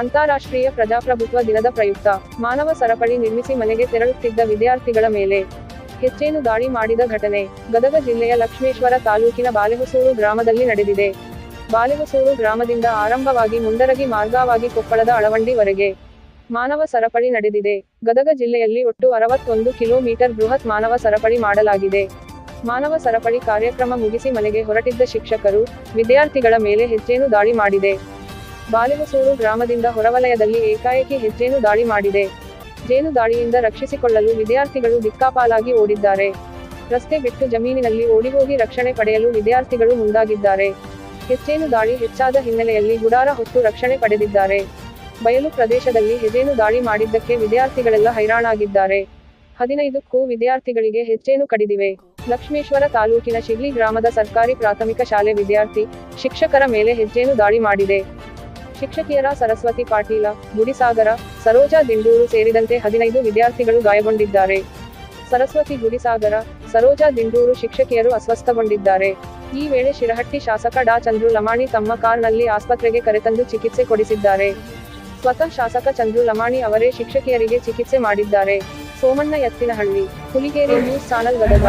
ಅಂತಾರಾಷ್ಟ್ರೀಯ ಪ್ರಜಾಪ್ರಭುತ್ವ ದಿನದ ಪ್ರಯುಕ್ತ ಮಾನವ ಸರಪಳಿ ನಿರ್ಮಿಸಿ ಮನೆಗೆ ತೆರಳುತ್ತಿದ್ದ ವಿದ್ಯಾರ್ಥಿಗಳ ಮೇಲೆ ಹೆಚ್ಚೇನು ದಾಳಿ ಮಾಡಿದ ಘಟನೆ. ಗದಗ ಜಿಲ್ಲೆಯ ಲಕ್ಷ್ಮೇಶ್ವರ ತಾಲೂಕಿನ ಬಾಲೆಹೊಸೂರು ಗ್ರಾಮದಲ್ಲಿ ನಡೆದಿದೆ. ಬಾಲೆಹೊಸೂರು ಗ್ರಾಮದಿಂದ ಆರಂಭವಾಗಿ ಮುಂಡರಗಿ ಮಾರ್ಗವಾಗಿ ಕೊಪ್ಪಳದ ಅಳವಂಡಿವರೆಗೆ ಮಾನವ ಸರಪಳಿ ನಡೆದಿದೆ. ಗದಗ ಜಿಲ್ಲೆಯಲ್ಲಿ ಒಟ್ಟು ಅರವತ್ತೊಂದು ಕಿಲೋಮೀಟರ್ ಬೃಹತ್ ಮಾನವ ಸರಪಳಿ ಮಾಡಲಾಗಿದೆ. ಮಾನವ ಸರಪಳಿ ಕಾರ್ಯಕ್ರಮ ಮುಗಿಸಿ ಮನೆಗೆ ಹೊರಟಿದ್ದ ಶಿಕ್ಷಕರು ವಿದ್ಯಾರ್ಥಿಗಳ ಮೇಲೆ ಹೆಚ್ಚೇನು ದಾಳಿ ಮಾಡಿದೆ. ಬಾಲೆಹೊಸೂರು ಗ್ರಾಮದಿಂದ ಹೊರವಲಯದಲ್ಲಿ ಏಕಾಏಕಿ ಹೆಜ್ಜೇನು ದಾಳಿ ಮಾಡಿದೆ. ಜೇನು ದಾಳಿಯಿಂದ ರಕ್ಷಿಸಿಕೊಳ್ಳಲು ವಿದ್ಯಾರ್ಥಿಗಳು ದಿಕ್ಕಾಪಾಲಾಗಿ ಓಡಿದ್ದಾರೆ. ರಸ್ತೆ ಬಿಟ್ಟು ಜಮೀನಿನಲ್ಲಿ ಓಡಿಹೋಗಿ ರಕ್ಷಣೆ ಪಡೆಯಲು ವಿದ್ಯಾರ್ಥಿಗಳು ಮುಂದಾಗಿದ್ದಾರೆ. ಹೆಚ್ಚೇನು ದಾಳಿ ಹೆಚ್ಚಾದ ಹಿನ್ನೆಲೆಯಲ್ಲಿ ಗುಡಾರ ಹೊತ್ತು ರಕ್ಷಣೆ ಪಡೆದಿದ್ದಾರೆ. ಬಯಲು ಪ್ರದೇಶದಲ್ಲಿ ಹೆಜೇನು ದಾಳಿ ಮಾಡಿದ್ದಕ್ಕೆ ವಿದ್ಯಾರ್ಥಿಗಳೆಲ್ಲ ಹೈರಾಣಾಗಿದ್ದಾರೆ. ಹದಿನೈದಕ್ಕೂ ವಿದ್ಯಾರ್ಥಿಗಳಿಗೆ ಹೆಚ್ಚೇನು ಕಡಿದಿವೆ. ಲಕ್ಷ್ಮೇಶ್ವರ ತಾಲೂಕಿನ ಶಿಗ್ಲಿ ಗ್ರಾಮದ ಸರ್ಕಾರಿ ಪ್ರಾಥಮಿಕ ಶಾಲೆ ವಿದ್ಯಾರ್ಥಿ ಶಿಕ್ಷಕರ ಮೇಲೆ ಹೆಜ್ಜೆಯನ್ನು ದಾಳಿ ಮಾಡಿದೆ. ಶಿಕ್ಷಕಿಯರ ಸರಸ್ವತಿ ಪಾಟೀಲ, ಗುಡಿಸಾಗರ, ಸರೋಜಾ ದಿಂಡೂರು ಸೇರಿದಂತೆ ಹದಿನೈದು ವಿದ್ಯಾರ್ಥಿಗಳು ಗಾಯಗೊಂಡಿದ್ದಾರೆ. ಸರಸ್ವತಿ, ಗುಡಿಸಾಗರ, ಸರೋಜಾ ದಿಂಡೂರು ಶಿಕ್ಷಕಿಯರು ಅಸ್ವಸ್ಥಗೊಂಡಿದ್ದಾರೆ. ಈ ವೇಳೆ ಶಿರಹಟ್ಟಿ ಶಾಸಕ ಡಾ. ಚಂದ್ರು ಲಮಾಣಿ ತಮ್ಮ ಕಾರ್ನಲ್ಲಿ ಆಸ್ಪತ್ರೆಗೆ ಕರೆತಂದು ಚಿಕಿತ್ಸೆ ಕೊಡಿಸಿದ್ದಾರೆ. ಸ್ವತಃ ಶಾಸಕ ಚಂದ್ರು ಲಮಾಣಿ ಅವರೇ ಶಿಕ್ಷಕಿಯರಿಗೆ ಚಿಕಿತ್ಸೆ ಮಾಡಿದ್ದಾರೆ. Somanna Ettinahalli Huligeri news channel Gadag